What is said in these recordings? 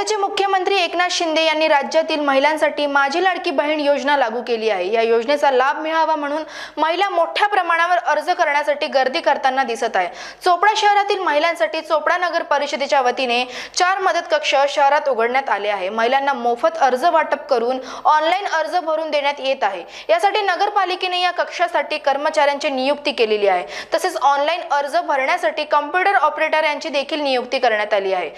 राज्याचे मुख्यमंत्री एकनाथ शिंदे यांनी राज्यातील महिलांसाठी माझी लाडकी बहीण योजना लागू केली आहे. या योजनेचा लाभ मिळावा म्हणून महिला मोठ्या प्रमाणावर अर्ज करण्यासाठी गर्दी करताना दिसत आहे. चोपडा शहरातील महिलांसाठी चोपडा नगर परिषदेच्या वतीने चार मदत कक्ष शहरात उघडण्यात आले आहे. महिलांना मोफत अर्ज वाटप करून ऑनलाईन अर्ज भरून देण्यात येत आहे. यासाठी नगरपालिकेने या कक्षासाठी कर्मचाऱ्यांची नियुक्ती केलेली आहे. तसेच ऑनलाईन अर्ज भरण्यासाठी कम्प्युटर ऑपरेटर यांची देखील नियुक्ती करण्यात आली आहे.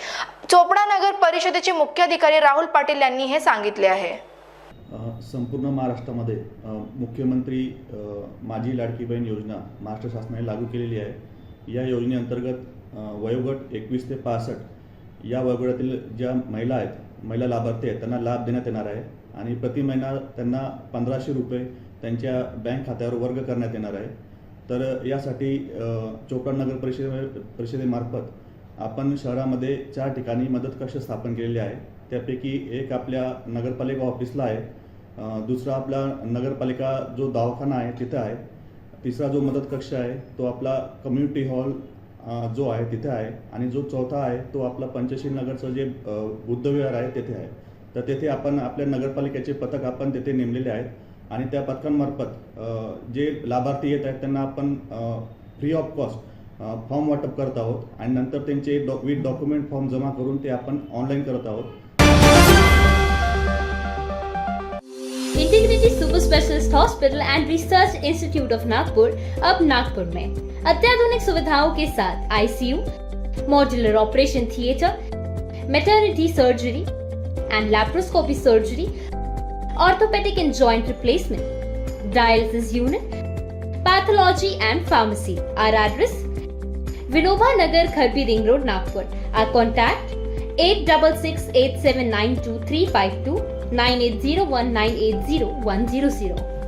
चोपडा नगर परिषद परिषदेचे मुख्याधिकारी राहुल पाटील यांनी हे सांगितले आहे. संपूर्ण महाराष्ट्रामध्ये मुख्यमंत्री माझी लाडकी बहीण योजना महाराष्ट्र शासनाने लागू केलेली आहे. या योजनेअंतर्गत वयोगट एकवीस ते पासष्ट या वयोगटातील ज्या महिला आहेत महिला लाभार्थी आहेत त्यांना लाभ देण्यात येणार आहे आणि प्रति महिना त्यांना पंधराशे रुपये त्यांच्या बँक खात्यावर वर्ग करण्यात येणार आहे. तर यासाठी अ, चोपडा नगर परिषदे परिषदेमार्फत आपण शहरामध्ये चार ठिकाणी मदत कक्ष स्थापन केलेले आहे. त्यापैकी एक आपल्या नगरपालिका ऑफिसला आहे. दुसरा आपला नगरपालिका जो दवाखाना आहे तिथं आहे. तिसरा जो मदत कक्ष आहे तो आपला कम्युनिटी हॉल जो आहे तिथे आहे. आणि जो चौथा आहे तो आपला पंचशील नगरचं जे बुद्धविहार आहे तेथे आहे. तर तेथे आपण आपल्या नगरपालिकेचे पथक आपण तेथे नेमलेले आहेत. आणि त्या पथकांमार्फत जे लाभार्थी येत आहेत त्यांना आपण फ्री ऑफ कॉस्ट फॉर्म वाटप करत आहोत आणि नंतर त्यांचे डॉ विथ डॉक्युमेंट फॉर्म जमा करून ते आपण ऑनलाईन करत आहोत. Integrity super specialist hospital and research institute of Nagpur अब नागपुर में। अत्याधुनिक सुविधाओं के साथ ICU modular operation theatre maternity surgery and laparoscopy surgery orthopaedic and joint replacement dialysis unit pathology and pharmacy. Our address? Vinoba Nagar, Kharbi Ring Road, Nagpur. Our contact 866 879 2352 9801 980 100.